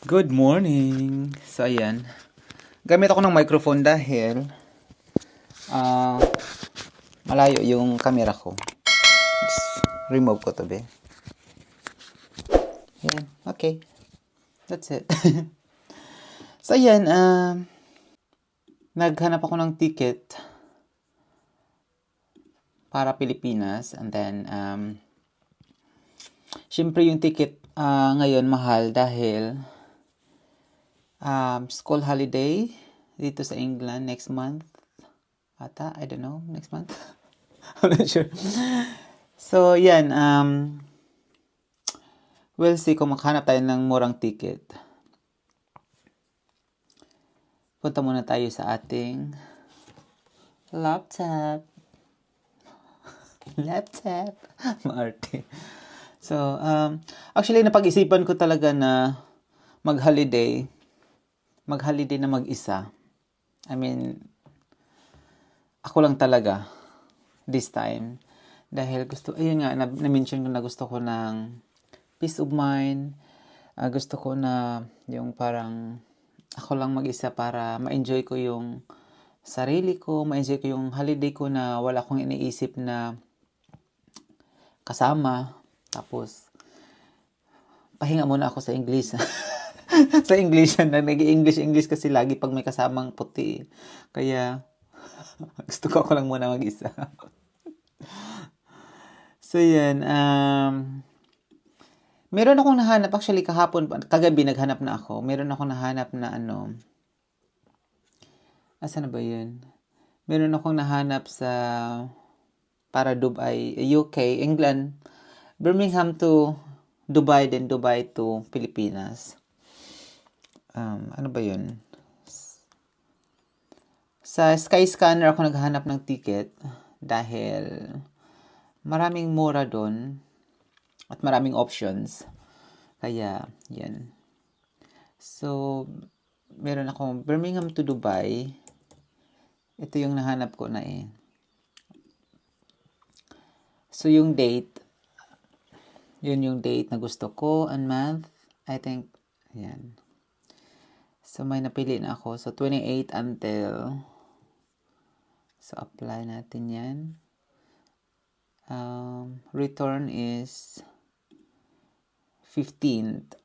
Good morning! So, ayan. Gamit ako ng microphone dahil ah malayo yung camera ko. Just remove ko to, be. Ayan. Okay. That's it. so, ayan. Um, naghanap ako ng ticket para Pilipinas. And then, um, syempre yung ticket ah, ngayon mahal dahil um, school holiday dito sa England next month. Ata, I don't know, next month. I'm not sure. So, yan. Um, we'll see kung makahanap tayo ng murang ticket. Punta muna tayo sa ating laptop. laptop. Maarte. So, um, actually, napag-isipan ko talaga na mag-holiday. Mag-holiday na mag-isa. I mean, ako lang talaga this time. Dahil gusto, ayun nga, na- na-mention ko na gusto ko ng peace of mind. Ah, gusto ko na yung parang ako lang mag-isa para ma-enjoy ko yung sarili ko, ma-enjoy ko yung holiday ko na wala akong iniisip na kasama. Tapos, pahinga muna ako sa English. sa English, na nag-English-English kasi lagi pag may kasamang puti. Kaya, gusto ko ako lang muna mag-isa. so, yan. Um, meron akong nahanap, actually kahapon, kagabi naghanap na ako. Meron akong nahanap na ano, asa na ba yun? Meron akong nahanap sa para Dubai, UK, England, Birmingham to Dubai, then Dubai to Pilipinas. Um, ano ba yun? Sa Skyscanner ako naghahanap ng ticket dahil maraming mura doon at maraming options. Kaya, yan. So, meron ako Birmingham to Dubai. Ito yung nahanap ko na eh. So, yung date, yun yung date na gusto ko and month. I think, yan. So, may napili na ako. So, 28 until, so, apply natin yan. Um, return is 15th.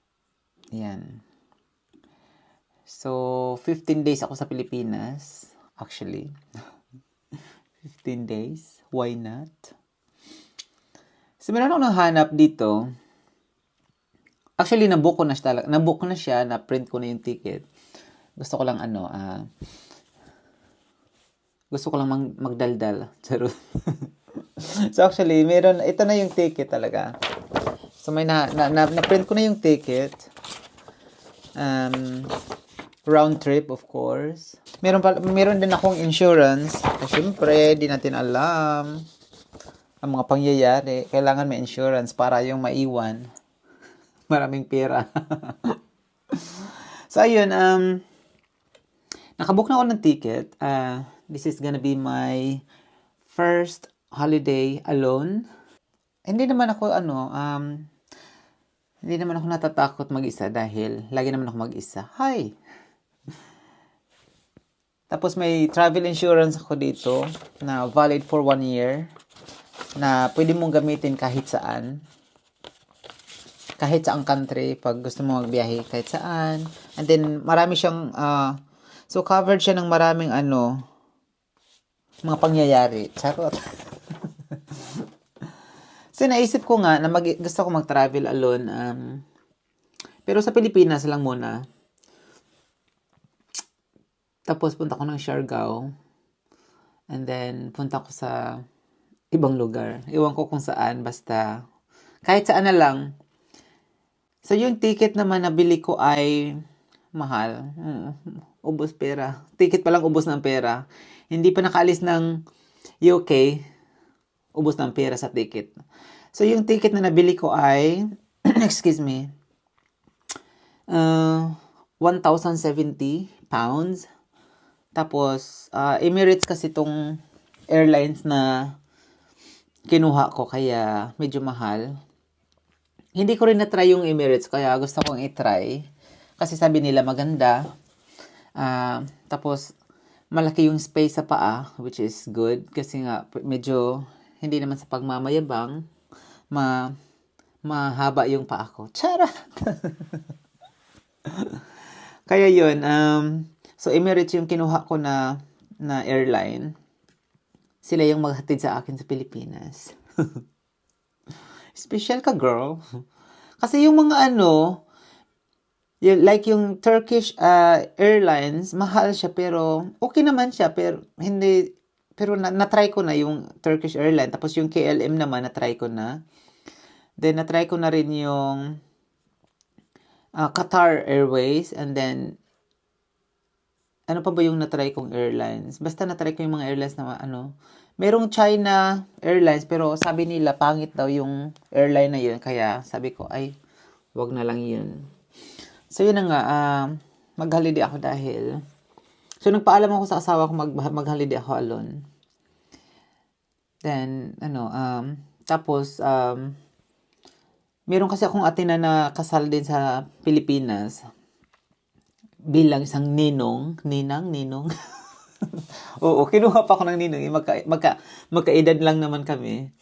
Yan. So, 15 days ako sa Pilipinas. Actually. 15 days. Why not? So, meron akong nahanap dito. Actually, nabook ko na siya talaga. Nabook na siya. Na-print ko na yung ticket. Gusto ko lang ano, ah... gusto ko lang mag- magdaldal. Charot. so, actually, meron, ito na yung ticket talaga. So, may na, na, na, na-print ko na yung ticket. Um, round trip, of course. Meron, pa, meron din akong insurance. Kasi, syempre, di natin alam ang mga pangyayari. Kailangan may insurance para yung maiwan. Maraming pera. so, ayun, um, nakabook na ako ng ticket. Uh, this is gonna be my first holiday alone. Hindi naman ako, ano, um, hindi naman ako natatakot mag-isa dahil lagi naman ako mag-isa. Hi! Tapos may travel insurance ako dito na valid for one year na pwede mong gamitin kahit saan. Kahit saang country pag gusto mo magbiyahe kahit saan. And then marami siyang ah, so covered siya ng maraming ano mga pangyayari. Charot. so naisip ko nga na mag, gusto ko mag-travel alone um, pero sa Pilipinas lang muna. Tapos punta ko ng Siargao. And then punta ko sa ibang lugar. Iwan ko kung saan, basta kahit saan na lang. So, yung ticket naman na bili ko ay mahal. Mm, ubos pera. Ticket pa lang ubos ng pera. Hindi pa nakaalis ng UK, ubos ng pera sa ticket. So, yung ticket na nabili ko ay, excuse me, uh, 1,070 pounds. Tapos, ah, Emirates kasi itong airlines na kinuha ko kaya medyo mahal. Hindi ko rin na-try yung Emirates kaya gusto kong i-try. Kasi sabi nila maganda. Ah, tapos, malaki yung space sa paa, which is good. Kasi nga, medyo, hindi naman sa pagmamayabang, ma, mahaba yung paa ko. Charot! Kaya yun, um, so Emirates yung kinuha ko na, na airline. Sila yung maghatid sa akin sa Pilipinas. Special ka, girl. Kasi yung mga ano, like yung Turkish uh, Airlines, mahal siya pero okay naman siya pero hindi pero na, na-try ko na yung Turkish Airlines tapos yung KLM naman na-try ko na. Then na-try ko na rin yung uh, Qatar Airways and then ano pa ba yung na-try kong airlines? Basta na-try ko yung mga airlines na ano, merong China Airlines pero sabi nila pangit daw yung airline na yun kaya sabi ko ay wag na lang yun. So yun na nga, uh, mag-holiday ako dahil So nagpaalam ako sa asawa ko mag mag-holiday ako alone. Then ano um tapos um meron kasi akong atina na kasal din sa Pilipinas bilang isang ninong, ninang, ninong. Oo, kinuha pa ako ng ninong. Magka, magka, magkaedad lang naman kami.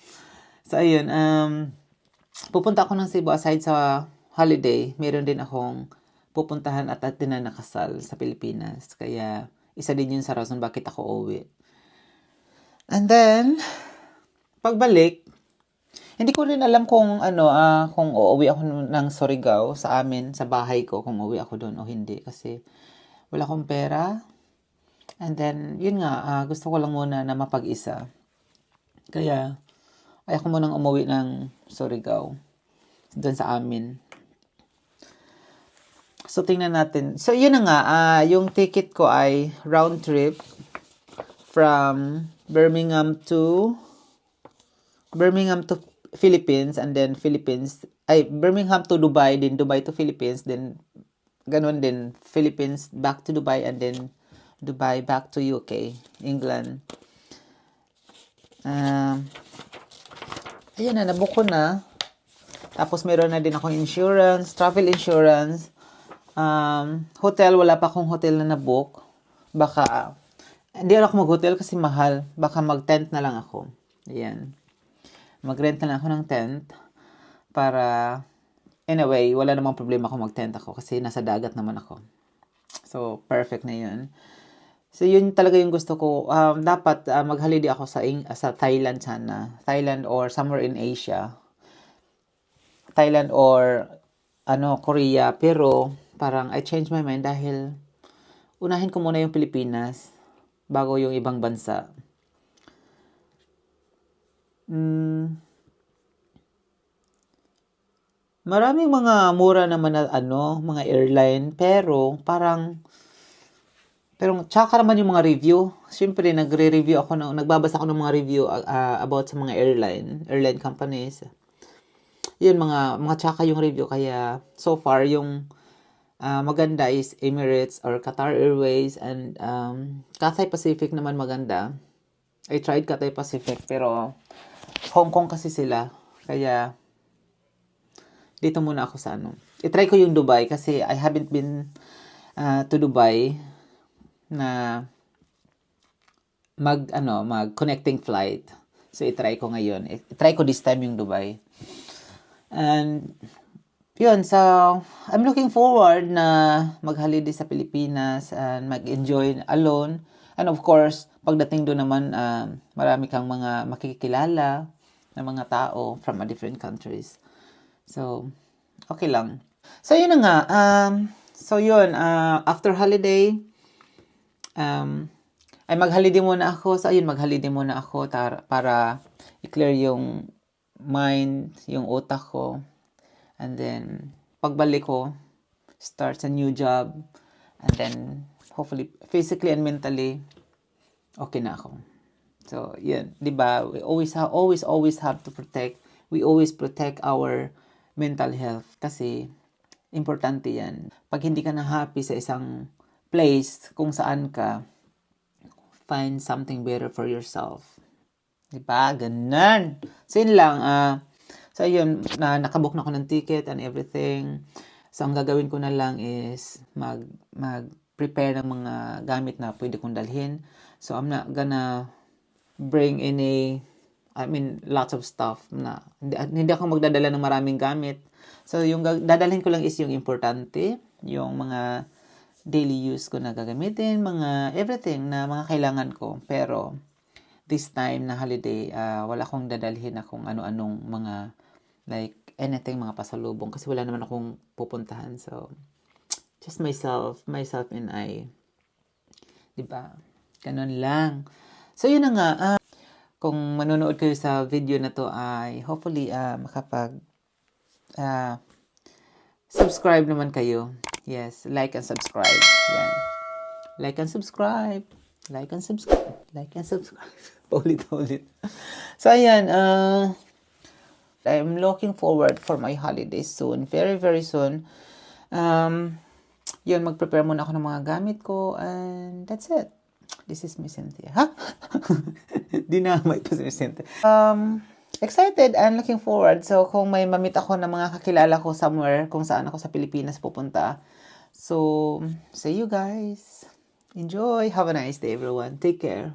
So, ayun. Um, pupunta ako ng Cebu aside sa holiday. Meron din akong pupuntahan at atina na kasal sa Pilipinas. Kaya, isa din yun sa rason bakit ako uwi. And then, pagbalik, hindi ko rin alam kung ano ah kung uuwi ako ng Surigao sa amin sa bahay ko kung uuwi ako doon o hindi kasi wala akong pera. And then yun nga uh, gusto ko lang muna na mapag-isa. Kaya ayoko mo nang umuwi ng Surigao doon sa amin. So tingnan natin. So yun na nga uh, yung ticket ko ay round trip from Birmingham to Birmingham to Philippines and then Philippines ay Birmingham to Dubai then Dubai to Philippines then ganun din Philippines back to Dubai and then Dubai back to UK England. Um ayan na nabuko na. Tapos meron na din akong insurance travel insurance um hotel wala pa akong hotel na nabook baka hindi ako mag-hotel kasi mahal baka mag-tent na lang ako ayan mag-rent na lang ako ng tent para anyway, wala namang problema kung mag-tent ako kasi nasa dagat naman ako. So, perfect na yun. So, yun talaga yung gusto ko. Um, dapat uh, mag-holiday ako sa, sa Thailand sana. Thailand or somewhere in Asia. Thailand or ano, Korea. Pero, parang I changed my mind dahil unahin ko muna yung Pilipinas bago yung ibang bansa. Hmm. Maraming mga mura naman na ano, mga airline, pero parang pero tsaka naman yung mga review. Siyempre, nagre-review ako, ng, nagbabasa ako ng mga review uh, about sa mga airline, airline companies. Yun, mga, mga tsaka yung review. Kaya, so far, yung uh, maganda is Emirates or Qatar Airways and um, Cathay Pacific naman maganda. I tried Cathay Pacific, pero Hong Kong kasi sila. Kaya, dito muna ako sa ano. I-try ko yung Dubai kasi I haven't been uh, to Dubai na mag ano mag connecting flight so i-try ko ngayon i-try ko this time yung Dubai and yun so I'm looking forward na mag-holiday sa Pilipinas and mag-enjoy alone and of course pagdating doon naman uh, marami kang mga makikilala ng mga tao from a different countries. So, okay lang. So, yun na nga. Um, so, yun. Uh, after holiday, um, ay mag-holiday muna ako. So, ayun, mag-holiday muna ako tar- para i-clear yung mind, yung utak ko. And then, pagbalik ko, start a new job. And then, hopefully, physically and mentally, okay na ako. So, yun, 'di ba? We always have always always have to protect. We always protect our mental health kasi importante 'yan. Pag hindi ka na happy sa isang place kung saan ka, find something better for yourself. 'Di ba? Ganun. So, yun lang. Uh, so, yun, na, nakabook na ako ng ticket and everything. So, ang gagawin ko na lang is mag, mag-prepare ng mga gamit na pwede kong dalhin. So, I'm not gonna bring any, I mean, lots of stuff na, hindi, hindi ako magdadala ng maraming gamit. So, yung dadalhin ko lang is yung importante, yung mga daily use ko na gagamitin, mga everything na mga kailangan ko. Pero, this time na holiday, ah, wala akong dadalhin na kung ano-anong mga, like, anything, mga pasalubong. Kasi wala naman akong pupuntahan. So, just myself, myself and I. 'Di ba? Ganun lang. So, yun na nga. ah, kung manonood kayo sa video na to ay hopefully ah, makapag ah, subscribe naman kayo. Yes, like and subscribe. Yan. Like and subscribe. Like and subscribe. Like and subscribe. Paulit-ulit. So, ayan. Uh, I'm looking forward for my holidays soon. Very, very soon. Um, yun, mag-prepare muna ako ng mga gamit ko and that's it. This is Miss Cynthia. Ha? Dinamay pa si Miss Cynthia. Um, excited and looking forward. So, kung may mamit ako ng mga kakilala ko somewhere, kung saan ako sa Pilipinas pupunta. So, see you guys. Enjoy. Have a nice day, everyone. Take care.